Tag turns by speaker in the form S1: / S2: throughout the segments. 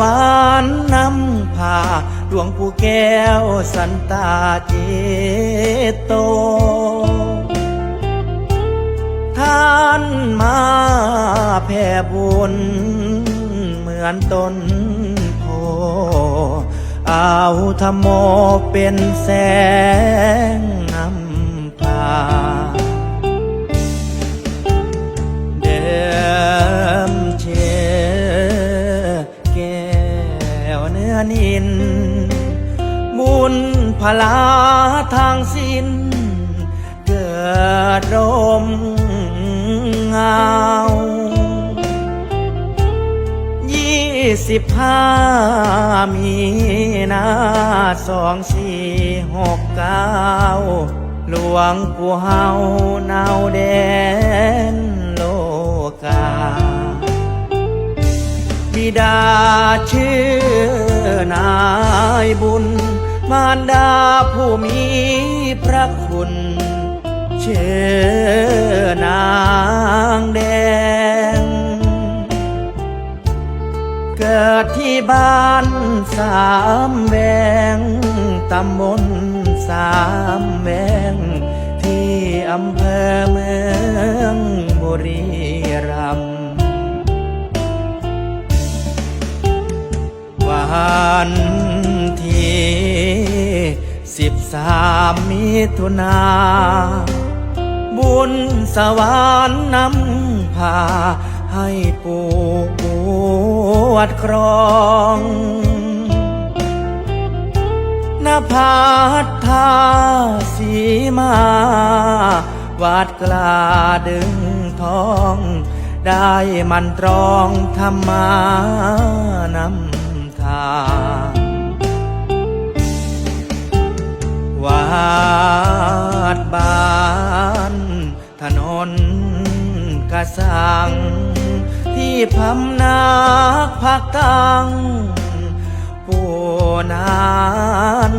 S1: วรรค์นำพาหลวงปู่แก้วสันตาเจโต ท่านมาแผ่บุญเหมือนต้นโพเอาธรรมโมเป็นแสงนำพา นิน บุญพลาทางสิ้น เกิดรมเงายี่สิบห้ามีนาสองสี่หกเก้าหลวงปู่เฮาเนาแดน ดาชื่อนายบุญ มารดาผู้มีพระคุณเชื่อนางแดง เกิดที่บ้านสามแวงตำบลสามแวงที่อำเภอเมืองบุรี สามมิถุนา บุญสวรรค์นำพา ให้ปู่ปวดครองนภาทาสีมาวาดกลาดึงทอง ได้มันตรองธรรมานำทาง พำนักพักตังปูนาน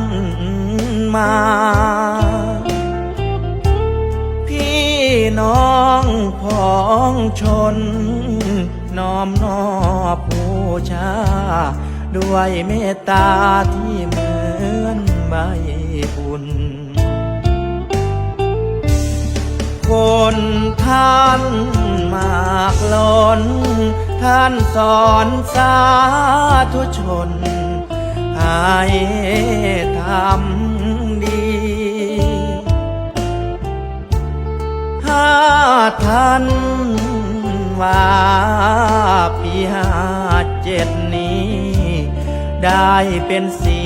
S1: มา พี่น้องพ้องชน น้อมนอบผู้ชา ด้วยเมตตาที่เหมือนใบบุญ คนท่านมากล้น ท่านสอนสาธุชน ให้ทำดี ถ้าท่านว่าปีห้าเจ็ดนี้ ได้เป็นสี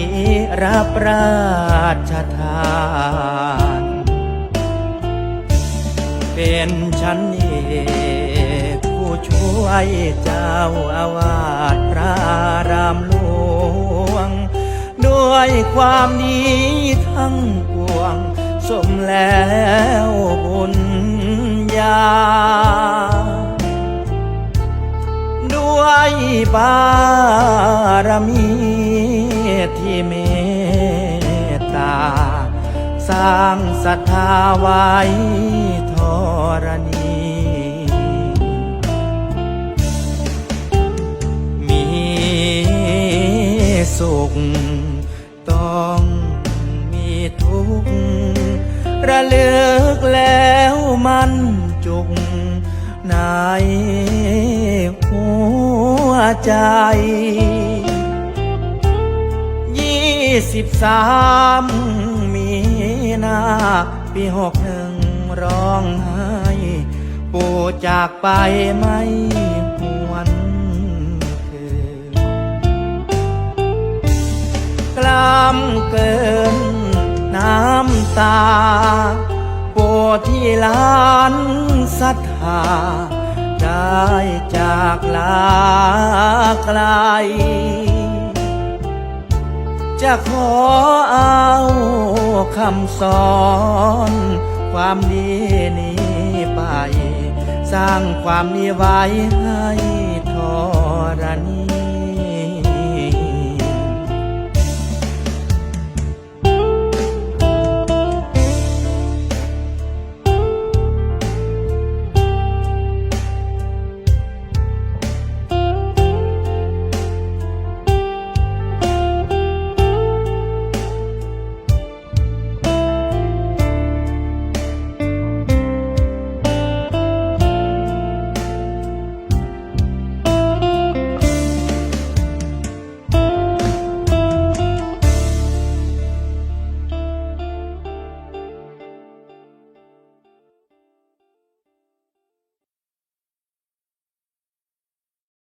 S1: รับราชทาน เป็นฉันเอกผู้ช่วยเจ้าอาวาสพระรามหลวง ด้วยความดีทั้งปวง สมแล้วบุญญา ด้วยบารมีที่เมตตา สร้างศรัทธาไว้ รณี มีสุข ต้องมีทุกข์ระลึกแล้วมันจุกในหัวใจยี่สิบสามมีนาปีหกหนึ่ง ร้องไห้ปู่จากไปไม่หวนคืนกล้ำเกินน้ำตาปวดที่ล้านศรัทธาได้จากลาไกล จะขอเอาคำสอน ความดีนี้ไป สร้างความดีไว้ให้ทรณี